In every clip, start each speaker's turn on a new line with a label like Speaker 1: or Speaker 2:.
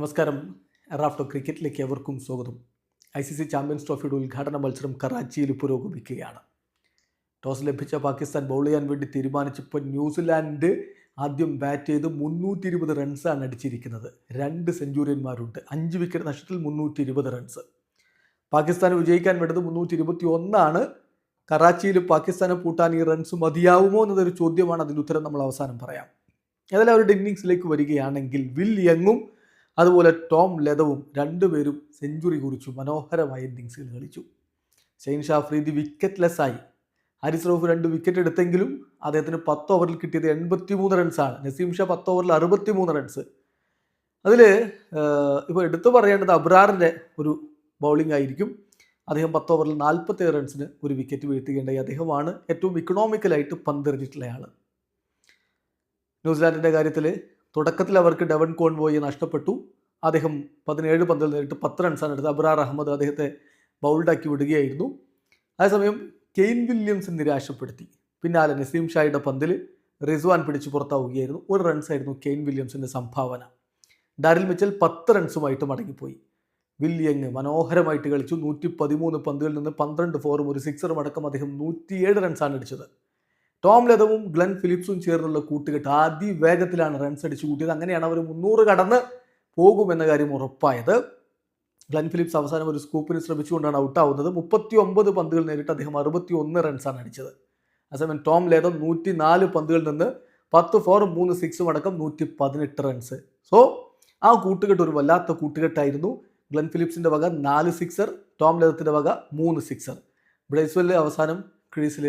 Speaker 1: നമസ്കാരം. റാഫ്റ്റോ ക്രിക്കറ്റിലേക്ക് എവർക്കും സ്വാഗതം. ഐ സി സി ചാമ്പ്യൻസ് ട്രോഫിയുടെ ഉദ്ഘാടന മത്സരം കറാച്ചിയിൽ പുരോഗമിക്കുകയാണ്. ടോസ് ലഭിച്ച പാകിസ്ഥാൻ ബൗൾ ചെയ്യാൻ വേണ്ടി തീരുമാനിച്ചപ്പോൾ ന്യൂസിലാൻഡ് ആദ്യം ബാറ്റ് ചെയ്ത് മുന്നൂറ്റി ഇരുപത് റൺസാണ് അടിച്ചിരിക്കുന്നത്. രണ്ട് സെഞ്ചുറിയന്മാരുണ്ട്. അഞ്ച് വിക്കറ്റ് നഷ്ടത്തിൽ മുന്നൂറ്റി ഇരുപത് റൺസ്. പാകിസ്ഥാൻ വിജയിക്കാൻ വേണ്ടത് മുന്നൂറ്റി ഇരുപത്തി ഒന്നാണ് കറാച്ചിയിൽ പാകിസ്ഥാനെ പൂട്ടാൻ ഈ റൺസ് മതിയാവുമോ എന്നതൊരു ചോദ്യമാണ്. അതിന്റെ ഉത്തരം നമ്മൾ അവസാനം പറയാം. ഏതായാലും അവരുടെ ഇന്നിങ്സിലേക്ക് വരികയാണെങ്കിൽ വിൽ യങ്ങും അതുപോലെ ടോം ലെതവും രണ്ടുപേരും സെഞ്ചുറി കുറിച്ചു മനോഹരമായ ഇന്നിങ്സുകൾ കളിച്ചു. ഷെയ്ൻ ഷാഫ്രീദി വിക്കറ്റ്ലെസ് ആയി. ഹാരിസ് റൌഫ് രണ്ട് വിക്കറ്റ് എടുത്തെങ്കിലും അദ്ദേഹത്തിന് പത്ത് ഓവറിൽ കിട്ടിയത് എൺപത്തി മൂന്ന് റൺസാണ് നസീം ഷാ പത്ത് ഓവറിൽ അറുപത്തി മൂന്ന് റൺസ് അതിൽ ഇപ്പോൾ എടുത്തു പറയേണ്ടത് അബ്രാറിന്റെ ഒരു ബൗളിംഗ് ആയിരിക്കും. അദ്ദേഹം പത്ത് ഓവറിൽ നാൽപ്പത്തേഴ് റൺസിന് ഒരു വിക്കറ്റ് വീഴ്ത്തുകയുണ്ടായി. അദ്ദേഹമാണ് ഏറ്റവും ഇക്കണോമിക്കലായിട്ട് പന്തെറിഞ്ഞിട്ടുള്ള ആൾ ന്യൂസിലാൻഡിന്റെ കാര്യത്തിൽ തുടക്കത്തിൽ അവർക്ക് ഡെവൻ കോൺവോയെ നഷ്ടപ്പെട്ടു. അദ്ദേഹം പതിനേഴ് പന്തിൽ നേരിട്ട് പത്ത് റൺസാണ് എടുത്തത്. അബ്രാർ അഹമ്മദ് അദ്ദേഹത്തെ ബൗൾഡാക്കി വിടുകയായിരുന്നു. അതേസമയം കെയിൻ വില്യംസ് നിരാശപ്പെടുത്തി. പിന്നാലെ നസീം ഷായുടെ പന്തിൽ റിസ്വാൻ പിടിച്ച് പുറത്താവുകയായിരുന്നു. ഒരു റൺസായിരുന്നു കെയിൻ വില്യംസിന്റെ സംഭാവന. ഡാരിൽ മിച്ചൽ പത്ത് റൺസുമായിട്ട് മടങ്ങിപ്പോയി. വില്യങ് മനോഹരമായിട്ട് കളിച്ചു. നൂറ്റി പതിമൂന്ന് പന്തുകളിൽ നിന്ന് പന്ത്രണ്ട് ഫോറും ഒരു സിക്സറും അടക്കം അദ്ദേഹം നൂറ്റിയേഴ് റൺസാണ് അടിച്ചത്. ടോം ലതവും ഗ്ലൻ ഫിലിപ്സും ചേർന്നുള്ള കൂട്ടുകെട്ട് അതിവേഗത്തിലാണ് റൺസ് അടിച്ചു കൂട്ടിയത്. അങ്ങനെയാണ് അവർ മുന്നൂറ് കടന്ന് പോകുമെന്ന കാര്യം ഉറപ്പായത്. ഗ്ലൻ ഫിലിപ്സ് അവസാനം ഒരു സ്കൂപ്പിന് ശ്രമിച്ചുകൊണ്ടാണ് ഔട്ടാവുന്നത്. മുപ്പത്തി ഒമ്പത് പന്തുകൾ നേരിട്ട് അദ്ദേഹം അറുപത്തി ഒന്ന് റൺസാണ് അടിച്ചത്. അതേസമയം ടോം ലേതം നൂറ്റി നാല് പന്തുകളിൽ നിന്ന് പത്ത് ഫോറും മൂന്ന് സിക്സും അടക്കം നൂറ്റി പതിനെട്ട് റൺസ്. സോ ആ കൂട്ടുകെട്ട് ഒരു വല്ലാത്ത കൂട്ടുകെട്ടായിരുന്നു. ഗ്ലൻ ഫിലിപ്സിന്റെ വക നാല് സിക്സർ ടോം ലേതത്തിന്റെ വക മൂന്ന് സിക്സർ. ബ്രൈസ്വെല്ല് അവസാനം ക്രീസിൽ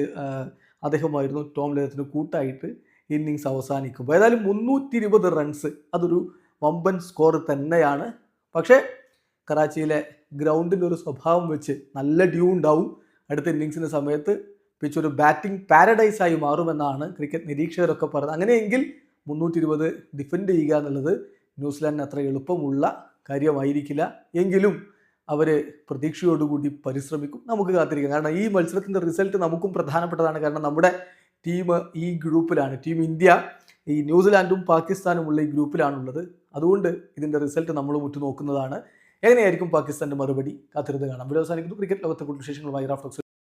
Speaker 1: അദ്ദേഹമായിരുന്നു ടോം ലേതത്തിന് കൂട്ടായിട്ട് ഇന്നിങ്സ് അവസാനിക്കുമ്പോൾ. ഏതായാലും മുന്നൂറ്റി ഇരുപത് റൺസ് അതൊരു വമ്പൻ സ്കോർ തന്നെയാണ്. പക്ഷേ കറാച്ചിയിലെ ഒരു സ്വഭാവം വെച്ച് നല്ല ഡ്യൂ ഉണ്ടാവും. അടുത്ത ഇന്നിങ്സിന്റെ സമയത്ത് പിച്ച് ഒരു ബാറ്റിംഗ് പാരഡൈസായി മാറുമെന്നാണ് ക്രിക്കറ്റ് നിരീക്ഷകരൊക്കെ പറയുന്നത്. അങ്ങനെയെങ്കിൽ മുന്നൂറ്റി ഇരുപത് ഡിഫെൻഡ് ചെയ്യുക എന്നുള്ളത് ന്യൂസിലാൻഡിന് അത്ര എളുപ്പമുള്ള കാര്യമായിരിക്കില്ല. എങ്കിലും അവർ പ്രതീക്ഷയോടുകൂടി പരിശ്രമിക്കും. നമുക്ക് കാത്തിരിക്കാം. കാരണം ഈ മത്സരത്തിന്റെ റിസൾട്ട് നമുക്കും പ്രധാനപ്പെട്ടതാണ്. കാരണം നമ്മുടെ ടീം ഈ ഗ്രൂപ്പിലാണ് ടീം ഇന്ത്യ ഈ ന്യൂസിലാൻഡും പാകിസ്ഥാനും ഉള്ള ഈ ഗ്രൂപ്പിലാണുള്ളത് അതുകൊണ്ട് ഇതിന്റെ റിസൾട്ട് നമ്മൾ ഉറ്റുനോക്കുന്നതാണ്. എങ്ങനെയായിരിക്കും പാകിസ്ഥാന്റെ മറുപടി? കാത്തിരുന്ന് കാണാം. ഇവിടെ അവസാനിക്കുന്നു. ക്രിക്കറ്റ് ലോകത്തെ കൂടുതൽ വിശേഷങ്ങളുമായി റാഫ്റ്റോക്സ്